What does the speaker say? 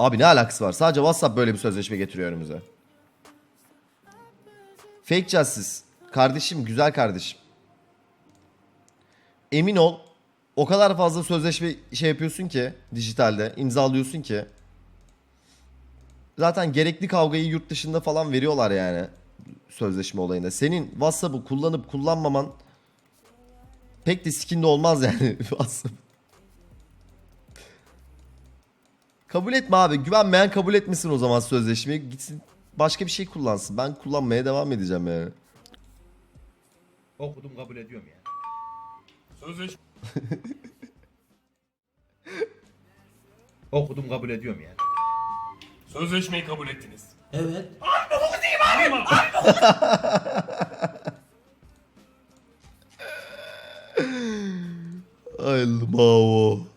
Abi ne alakası var? Sadece WhatsApp böyle bir sözleşme getiriyor önümüze. Fake Justice. Kardeşim, güzel kardeşim. Emin ol o kadar fazla sözleşme şey yapıyorsun ki dijitalde imzalıyorsun ki. Zaten gerekli kavgayı yurt dışında falan veriyorlar yani sözleşme olayında. Senin WhatsApp'ı kullanıp kullanmaman pek de skinde olmaz yani WhatsApp. Kabul etme abi. Güvenmeyen kabul etmesin o zaman sözleşmeyi. Gitsin başka bir şey kullansın. Ben kullanmaya devam edeceğim yani. Okudum kabul ediyorum ya. Sözleşme Okudum kabul ediyorum ya. Sözleşmeyi kabul ettiniz. Evet. Ay bravo.